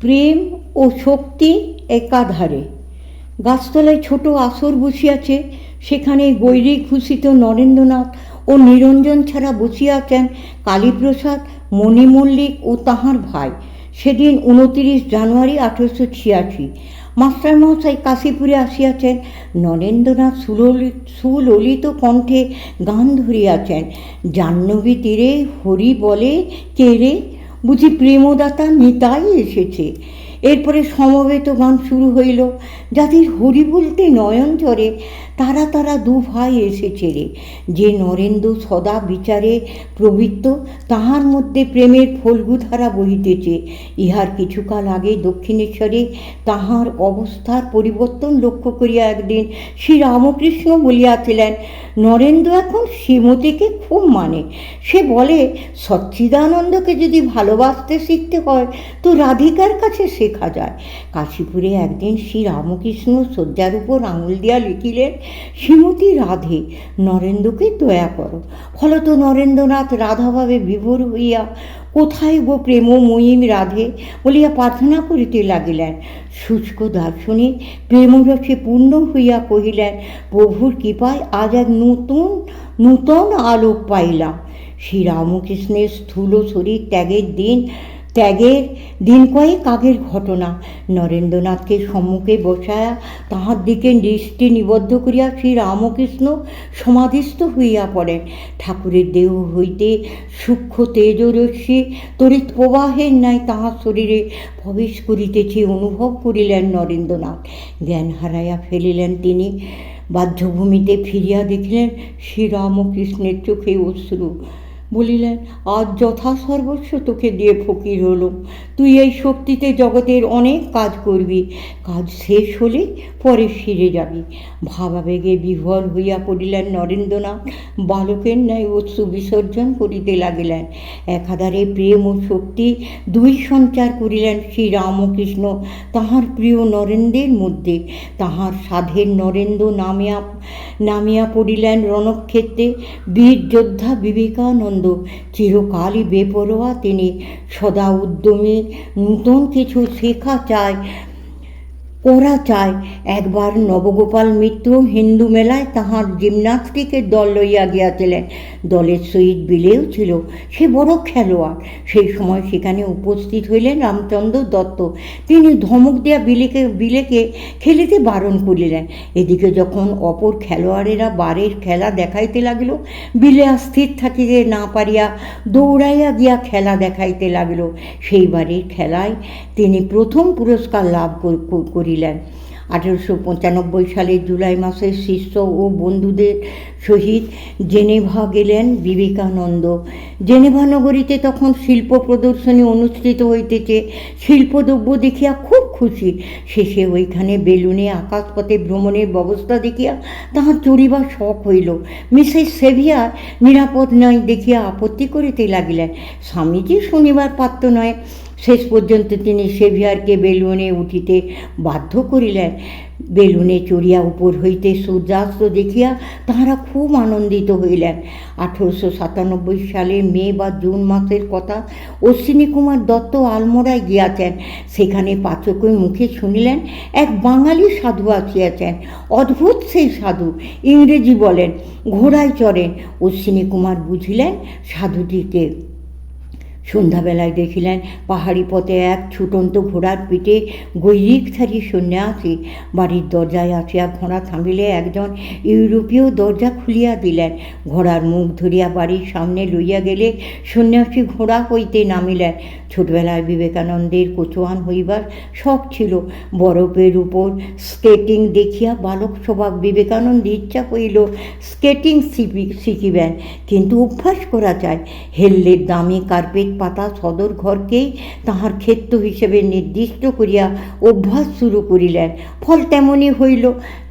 প্রেম ও শক্তি একাধারে। গাছতলায় ছোট আসর বসিয়াছে, সেখানে গৈরিক ভূষিত নরেন্দ্রনাথ ও নিরঞ্জন ছাড়া বসিয়াছেন কালীপ্রসাদ মণিমল্লিক ও তাহার ভাই। সেদিন উনতিরিশ জানুয়ারি আঠেরোশো ছিয়াশি। মাস্টারমহাশয় কাশীপুরে আসিয়াছেন। নরেন্দ্রনাথ সুললিত সুললিত কণ্ঠে গান ধরিয়াছেন। জাহ্নবী তীরে হরি বলে, কে রে? বুঝি প্রেমদাতা নিতাই এসেছে। এরপরে সমবেত গান শুরু হইল। যাদের হরি বলতে নয়ন চড়ে। তারা তারা দু ভাই এসেছে রে। যে নরেন্দ্র সদা বিচারে প্রবৃত্ত, তাহার মধ্যে প্রেমের ফল্গুধারা বহিতেছে। ইহার কিছুকাল আগে দক্ষিণেশ্বরে তাহার অবস্থার পরিবর্তন লক্ষ্য করিয়া একদিন শ্রী রামকৃষ্ণ বলিয়াছিলেন নরেন্দ্র এখন শ্রীমতীকে খুব মানে। সে বলে, সচ্চিদানন্দকে যদি ভালোবাসতে শিখতে হয়, তো রাধিকার কাছে শেখা যায়। কাশীপুরে একদিন শ্রী রামকৃষ্ণ শয্যার উপর আঙুল দিয়া লিখিলেন শ্রীমতী রাধে নরেন্দ্রকে দয়া করো। ফলত নরেন্দ্রনাথ রাধাভাবে বিভোর হইয়া, কোথায় গো প্রেমময়ী রাধে? বলিয়া প্রার্থনা করিতে লাগিলেন। শুষ্ক দার্শনিক প্রেমরসে পূর্ণ হইয়া কহিলেন, প্রভুর কৃপায় আজ এক নতুন, নূতন আলোক পাইলাম। শ্রীরামকৃষ্ণের স্থূল শরীর ত্যাগের দিন ত্যাগের দিন কয়েক আগের ঘটনা। নরেন্দ্রনাথকে সম্মুখে বসায়া তাহার দিকে দৃষ্টি নিবদ্ধ করিয়া শ্রী রামকৃষ্ণ সমাধিস্থ হইয়া পড়েন। ঠাকুরের দেহ হইতে সূক্ষ্ম তেজরশ্মি, তড়িৎ প্রবাহের ন্যায় তাহার শরীরে প্রবেশ করিতেছে অনুভব করিলেন নরেন্দ্রনাথ। জ্ঞান হারাইয়া ফেলিলেন তিনি, বাহ্যভূমিতে ফিরিয়া দেখিলেন শ্রীরামকৃষ্ণের চোখে অশ্রু। বলিলেন আজ যথা সর্বস্ব তোকে দিয়ে ফকির হলো তুই এই শক্তিতে জগতের অনেক কাজ করবি। কাজ শেষ হলে পরে ফিরে যাবি। ভাবাবেগে বিভোর হইয়া পড়িলেন নরেন্দ্রনাথ। বালকের ন্যায় অশ্রু বিসর্জন করিতে লাগিলেন। একাধারে প্রেম ও শক্তি দুই সঞ্চার করিলেন শ্রী রামকৃষ্ণ তাহার প্রিয় নরেন্দ্রের মধ্যে। তাহার সাধের নরেন্দ্র নামিয়া নামিয়া পড়িলেন রণক্ষেত্রে। বীর যোদ্ধা বিবেকানন্দ, চিরকালই বেপরোয়া তিনি। সদা উদ্যমী নূতন কিছু শেখা চায় ওরা চায় একবার নবগোপাল মিত্র হিন্দু মেলায় তাহার জিমনাস্টিকের দল লইয়া গিয়াছিলেন। দলের সহিত বিলেও ছিল, সে বড় খেলোয়াড়। সেই সময় সেখানে উপস্থিত হইলেন রামচন্দ্র দত্ত। তিনি ধমক দিয়া বিলেকে বিলেকে খেলিতে বারণ করিলেন। এদিকে যখন অপর খেলোয়াড়েরা বারের খেলা দেখাইতে লাগিল, বিলে আর স্থির থাকিতে না পারিয়া দৌড়াইয়া গিয়া খেলা দেখাইতে লাগিল। সেই বারের খেলায় তিনি প্রথম পুরস্কার লাভ কর- করিলেন আঠেরোশো পঁচানব্বই সালের জুলাই মাসে শিষ্য ও বন্ধুদের সহিত জেনেভা গেলেন বিবেকানন্দ। জেনেভা নগরীতে তখন শিল্প প্রদর্শনী অনুষ্ঠিত হইতেছে। শিল্পদ্রব্য দেখিয়া খুব খুশি। শেষে ওইখানে বেলুনে আকাশপথে ভ্রমণের ব্যবস্থা দেখিয়া তাহার চড়িবার শখ হইল। মিসেস সেভিয়ার নিরাপদ নয় দেখিয়া আপত্তি করিতে লাগিলেন। স্বামীজি শুনিবার পাত্র নয়। শেষ পর্যন্ত তিনি সেভিয়ারকে বেলুনে উঠিতে বাধ্য করিলেন। বেলুনে চড়িয়া উপর হইতে সূর্যাস্ত দেখিয়া তাহারা খুব আনন্দিত হইলেন। আঠেরোশো সাতানব্বই সালে মে বা জুন মাসের কথা অশ্বিনী কুমার দত্ত আলমোড়ায় গিয়াছেন। সেখানে পাচকের মুখে শুনিলেন, এক বাঙালি সাধু আসিয়াছেন। অদ্ভুত সেই সাধু, ইংরেজি বলেন, ঘোড়ায় চড়েন। অশ্বিনী কুমার বুঝিলেন, সাধুটিকে সন্ধ্যাবেলায় দেখিলেন পাহাড়ি পথে এক ছুটন্ত ঘোড়ার পিঠে গৈরিকধারী সন্ন্যাসী বাড়ির দরজায় আসিয়া ঘোড়া থামিলে একজন ইউরোপীয় দরজা খুলিয়া দিলেন। ঘোড়ার মুখ ধরিয়া বাড়ির সামনে লইয়া গেলে সন্ন্যাসী ঘোড়া হইতে নামিলেন। ছোটবেলায় বিবেকানন্দের কোচোয়ান হইবার শখ ছিল। বরফের উপর স্কেটিং দেখিয়া বালক স্বভাব বিবেকানন্দ ইচ্ছা করিল স্কেটিং শিখি শিখিবেন। কিন্তু অভ্যাস করা চায় হেললের দামি কার্পেট পাতা সদর ঘরকেই তাহার ক্ষেত্র হিসেবে নির্দিষ্ট করিয়া অভ্যাস শুরু করিলেন। ফল তেমনই হইল।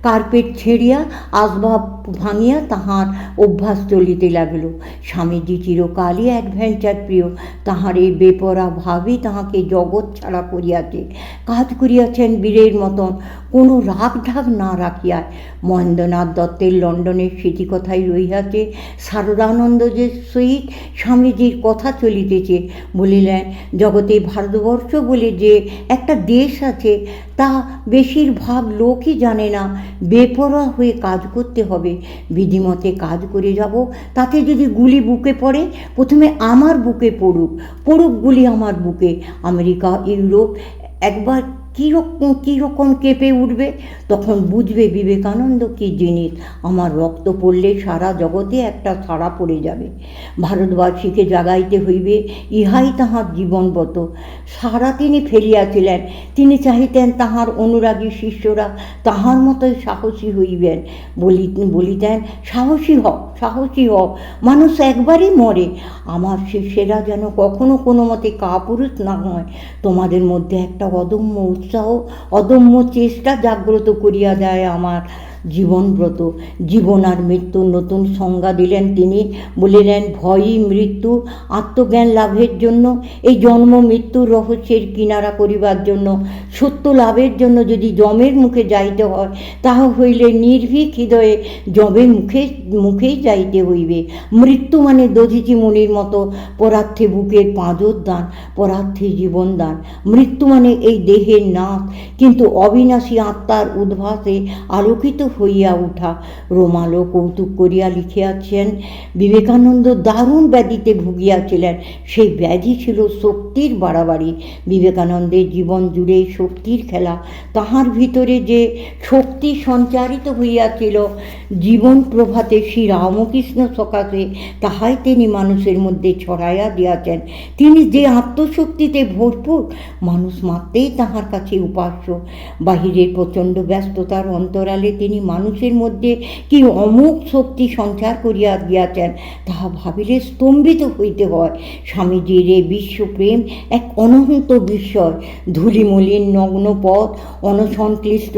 কার্পেট ছেড়িয়া আসবাব ভাঙিয়া তাহার অভ্যাস চলিতে লাগিল। স্বামীজি চিরকালই অ্যাডভেঞ্চার প্রিয়। তাহার এই বেপরা ভাবই তাহাকে জগৎ ছাড়া করিয়াছে। কাজ করিয়াছেন বীরের মতন। কোনো রাগ ঢাক না রাখিয়া মহেন্দ্রনাথ দত্তের লন্ডনের স্মৃতি স্মৃতিকথাই রহিয়াছে শারদানন্দদের সহিত স্বামীজির কথা চলিতেছে, বলিলেন, জগতে ভারতবর্ষ বলে যে একটা দেশ আছে, তা বেশিরভাগ লোকই জানে না। বেপরোয়া হয়ে কাজ করতে হবে। বিধিমতে কাজ করে যাব। তাতে যদি গুলি বুকে পড়ে, প্রথমে আমার বুকে পড়ুক। পড়ুক গুলি আমার বুকে। আমেরিকা, ইউরোপ, একবার কীরকম কীরকম কেঁপে উঠবে? তখন বুঝবে বিবেকানন্দ কী জিনিস। আমার রক্ত পড়লে সারা জগতে একটা ছাড়া পড়ে যাবে। ভারতবাসীকে জাগাইতে হইবে, ইহাই তাহার জীবনব্রত। সারা তিনি ফেলিয়াছিলেন, তিনি চাহিতেন তাহার অনুরাগী শিষ্যরা তাহার মতোই সাহসী হইবেন। বলি, বলিতেন, সাহসী হ সাহসী হ মানুষ একবারই মরে। আমার শিষ্যেরা যেন কখনো কোনো মতে কাপুরুষ না হয়। তোমাদের মধ্যে একটা অদম্য উৎসাহ অদম্য চেষ্টা জাগ্রত করিয়া দেয় আমার। জীবনব্রত। জীবন আর মৃত্যুর নতুন সংজ্ঞা দিলেন তিনি। বলিলেন, ভয়ই মৃত্যু, আত্মজ্ঞান লাভের জন্য। এই জন্ম মৃত্যুর রহস্যের কিনারা করিবার জন্য। সত্য লাভের জন্য যদি জমের মুখে যাইতে হয়, তাহা হইলে নির্ভীক হৃদয়ে জমের মুখে, মুখেই যাইতে হইবে। মৃত্যু মানে দধিচি মুনির মতো পরার্থে বুকের পাঁজর দান পরার্থে জীবন দান মৃত্যু মানে এই দেহের নাশ কিন্তু অবিনাশী আত্মার উদ্ভাসে আলোকিত হইয়া উঠা। রোমালো কৌতুক করিয়া লিখিয়াছেন, বিবেকানন্দ দারুণ ব্যাধিতে ভুগিয়াছিলেন। সেই ব্যাধি ছিল শক্তির বাড়াবাড়ি। বিবেকানন্দের জীবন জুড়ে শক্তির খেলা। তাহার ভিতরে যে শক্তি সঞ্চারিত হইয়াছিল, জীবন প্রভাতে শ্রী রামকৃষ্ণ সকাশে তাহাই তিনি মানুষের মধ্যে ছড়াইয়া দিয়াছেন। তিনি যে আত্মশক্তিতে ভরপুর, মানুষ মাত্রেই তাহার কাছে উপাস্য। বাহিরের প্রচণ্ড ব্যস্ততার অন্তরালে তিনি মানুষের মধ্যে কি অমোঘ শক্তি সঞ্চার করিয়া গিয়াছেন তাহা ভাবিলে স্তম্ভিত হইতে হয়। স্বামীজির এই বিশ্বপ্রেম এক অনন্ত বিস্ময়। ধূলিমলিন নগ্ন পথ অনসংক্লিষ্ট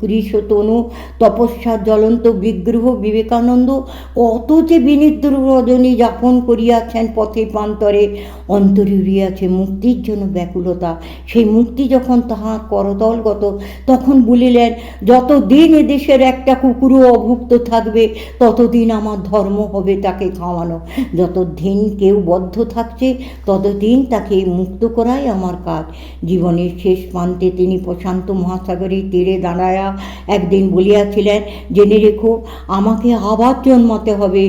কৃষতনু, তপস্যা জ্বলন্ত বিগ্রহ বিবেকানন্দ, কত যে বিনিদ্র রজনী যাপন করিয়াছেন পথে প্রান্তরে। অন্তরে উড়িয়াছে মুক্তির জন্য ব্যাকুলতা। সেই মুক্তি যখন তাহার করতলগত, তখন বলিলেন, যতদিন এদেশের একটা কুকুরও অভুক্ত থাকবে, ততদিন আমার ধর্ম হবে তাকে খাওয়ানো। যতদিন কেউ বদ্ধ থাকছে, ততদিন তাকে মুক্ত করাই আমার কাজ। জীবনের শেষ প্রান্তে তিনি প্রশান্ত মহাসাগরের তীরে দাঁড়ায়া একদিন বলিয়াছিলেন, জেনে রেখো, আমাকে আবার জন্মাতে হবে।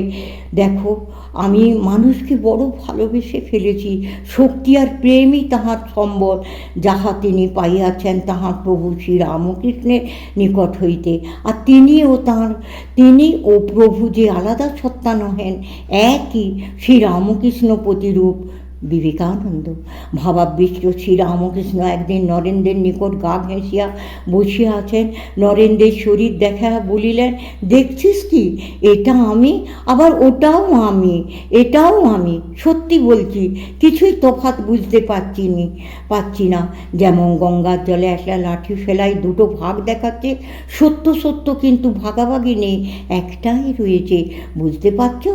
দেখো, আমি মানুষকে বড় ভালোবেসে ফেলেছি। শক্তি আর প্রেমই তাহার সম্বল। যাহা তিনি পাইয়াছেন তাহার প্রভু শ্রী রামকৃষ্ণের নিকট হইতে। আর তিনি ও তাঁর, তিনি ও প্রভু যে আলাদা সত্তা নহেন, একই শ্রী রামকৃষ্ণ প্রতিরূপ। বিবেকানন্দ। ভাবাবিষ্ট শ্রীরামকৃষ্ণ একদিন নরেন্দ্রের নিকট গা ঘেঁষিয়া বসিয়া আছেন। নরেন্দ্রের শরীর দেখা বলিলেন, দেখছিস কি? এটা আমি, আবার ওটাও আমি, এটাও আমি, সত্যি বলছি, কিছুই তফাৎ বুঝতে পারছি নি পাচ্ছি না। যেমন গঙ্গার জলে একটা লাঠি ফেলাই দুটো ভাগ দেখাচ্ছে, সত্য সত্য কিন্তু ভাগাভাগি নেই, একটাই রয়েছে, বুঝতে পারছ?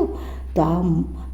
তা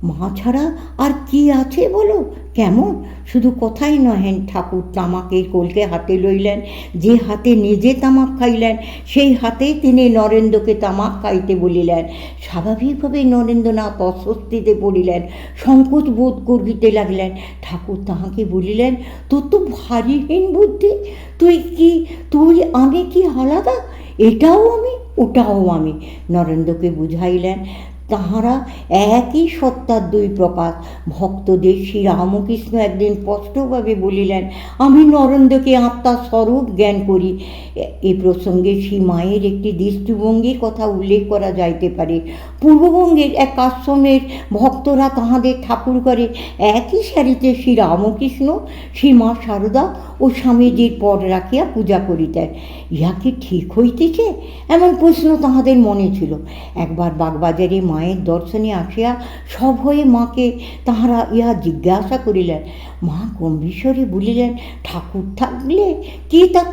মা ছাড়া আর কি আছে বলো? কেমন? শুধু কথাই নহেন ঠাকুর তামাকের কলকে হাতে লইলেন, যে হাতে নিজে তামাক খাইলেন, সেই হাতেই তিনি নরেন্দ্রকে তামাক খাইতে বলিলেন। স্বাভাবিকভাবেই নরেন্দ্রনাথ অস্বস্তিতে পড়িলেন, সংকোচ বোধ করিতে লাগলেন। ঠাকুর তাহাকে বলিলেন, তোর তো ভারীহীন বুদ্ধি। তুই কি, তুই আমি কি আলাদা? এটাও আমি, ওটাও আমি। নরেন্দ্রকে বুঝাইলেন তাহারা একই সত্তার দুই প্রকাশ ভক্তদের শ্রী রামকৃষ্ণ একদিন স্পষ্টভাবে বলিলেন, আমি নরেন্দ্রকে আত্মার স্বরূপ জ্ঞান করি। এ- প্রসঙ্গে শ্রী মায়ের একটি দৃষ্টিভঙ্গির কথা উল্লেখ করা যাইতে পারে। পূর্ববঙ্গের এক আশ্রমের ভক্তরা তাহাদের ঠাকুর করে একই সারিতে শ্রী রামকৃষ্ণ শ্রী মা শারদা ও স্বামীজির পর রাখিয়া পূজা করিতেন। ইহা কি ঠিক হইতেছে? এমন প্রশ্ন তাহাদের মনে ছিল। একবার বাগবাজারে মা মায়ের দর্শনে আসিয়া সভয়ে মাকে তাহারা ইহা জিজ্ঞাসা করিলেন, মা গম্ভীশ্বরে বলিলেন? ঠাকুর থাকলে কি তা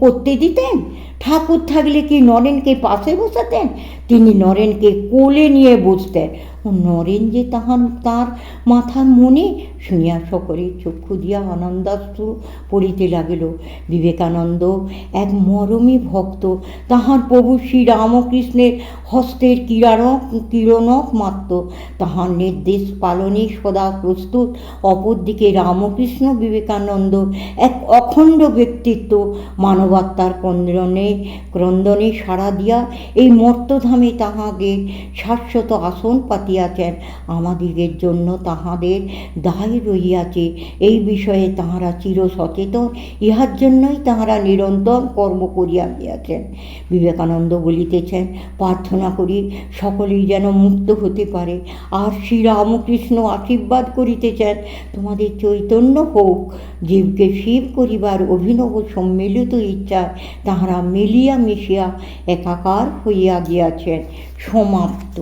করতে দিতেন? ঠাকুর থাকলে কি নরেনকে পাশে বসাতেন? তিনি নরেনকে কোলে নিয়ে বসতেন। নরেন যে তাহার তার মাথার মনে শুনিয়া সকলে চক্ষু দিয়া আনন্দাশ্রু পড়িতে লাগিল। বিবেকানন্দ, এক মরমী ভক্ত, তাহার প্রভু শ্রী রামকৃষ্ণের হস্তের কিরানক, কিরণক মাত্র। তাহার নির্দেশ পালনে সদা প্রস্তুত। অপরদিকে রামকৃষ্ণ বিবেকানন্দ, এক অখণ্ড ব্যক্তিত্ব, মানবাত্মার ক্রন্দনে ক্রন্দনে সাড়া দিয়া এই মর্তধামে তাহাদের শাশ্বত আসন পাতিয়াছেন আমাদিগের জন্য তাহাদের দায় রইয়াছে এই বিষয়ে তাহারা চির সচেতন ইহার জন্যই তাহারা নিরন্তর কর্ম করিয়া গিয়াছেন। বিবেকানন্দ বলিতেছেন, প্রার্থনা করি সকলেই যেন মুক্ত হতে পারে। আর শ্রী রামকৃষ্ণ আশীর্বাদ করিতেছেন, তোমাদের চৈতন্য হোক। জীবকে শিব করিবার অভিনব সম্মিলিত ইচ্ছা তাহারা মিলিয়া মিশিয়া একাকার হইয়া গিয়াছেন। সমাপ্ত।